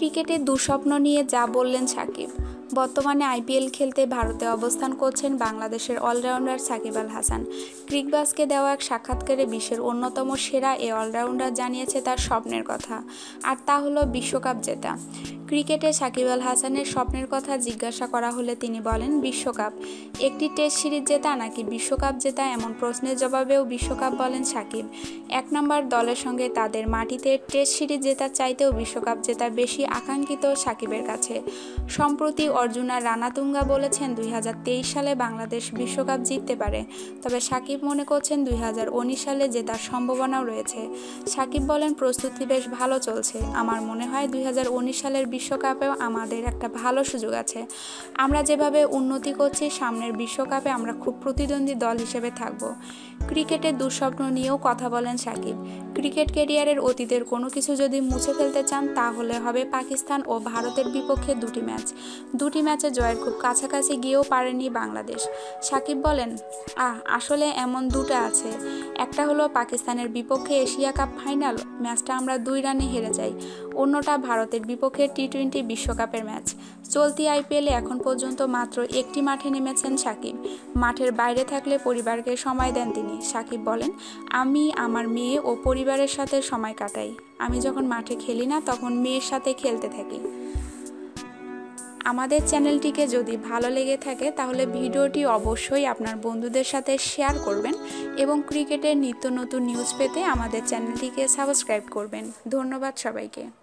ক্রিকেটে দুঃস্বপ্ন নিয়ে যা বললেন সাকিব, বর্তমানে আইপিএল খেলতে ভারতে অবস্থান করছেন বাংলাদেশের অলরাউন্ডার সাকিব আল হাসান। ক্রিকবাসকে দেওয়া এক সাক্ষাৎকারে বিশ্বের অন্যতম সেরা এ অলরাউন্ডার জানিয়েছে তার স্বপ্নের কথা, আর তা হলো বিশ্বকাপ জেতা। ক্রিকেটে সাকিব আল হাসানের স্বপ্নের কথা জিজ্ঞাসা করা হলে তিনি বলেন, বিশ্বকাপ। একটি টেস্ট সিরিজ জেতা নাকি বিশ্বকাপ জেতা এমন প্রশ্নের জবাবেও বিশ্বকাপ বলেন সাকিব। এক নম্বর দলের সঙ্গে তাদের মাটিতে টেস্ট সিরিজ জেতার চাইতেও বিশ্বকাপ জেতা বেশি আকাঙ্ক্ষিত সাকিবের কাছে। সম্প্রতি অর্জুনা রানাতুঙ্গা বলেছেন, দুই হাজার তেইশ সালে বাংলাদেশ বিশ্বকাপ জিততে পারে। তবে সাকিব মনে করছেন, দুই হাজার উনিশ সালে জেতার সম্ভাবনাও রয়েছে। সাকিব বলেন, প্রস্তুতি বেশ ভালো চলছে। আমার মনে হয়, দুই হাজার উনিশ সালের বিশ্বকাপেও আমাদের একটা ভালো সুযোগ আছে। আমরা যেভাবে উন্নতি করছি, সামনের বিশ্বকাপে আমরা খুব প্রতিদ্বন্দ্বী দল হিসেবে থাকব। ক্রিকেটের দুঃস্বপ্ন নিয়েও কথা বলেন সাকিব। ক্রিকেট ক্যারিয়ারের অতীতের কোনো কিছু যদি মুছে ফেলতে চান, তাহলে হবে পাকিস্তান ও ভারতের বিপক্ষে দুটি ম্যাচ। দুটি ম্যাচে জয়ের খুব কাছাকাছি গিয়েও পারেনি বাংলাদেশ। সাকিব বলেন, আহ, আসলে এমন দুটো আছে। একটা হলো পাকিস্তানের বিপক্ষে এশিয়া কাপ ফাইনাল, ম্যাচটা আমরা দুই রানে হেরে যাই। অন্যটা ভারতের বিপক্ষে টি টোয়েন্টি বিশ্বকাপের ম্যাচ। চলতি আইপিএলে এখন পর্যন্ত মাত্র একটি মাঠে নেমেছেন সাকিব। মাঠের বাইরে থাকলে পরিবারকে সময় দেন তিনি। সাকিব বলেন, আমি, আমার মেয়ে ও পরিবারের সাথে সময় কাটাই। আমি যখন মাঠে খেলি না, তখন মেয়ের সাথে খেলতে থাকি। আমাদের চ্যানেলটিকে যদি ভালো লেগে থাকে, তাহলে ভিডিওটি অবশ্যই আপনার বন্ধুদের সাথে শেয়ার করবেন এবং ক্রিকেটের নিত্য নতুন নিউজ পেতে আমাদের চ্যানেলটিকে সাবস্ক্রাইব করবেন। ধন্যবাদ সবাইকে।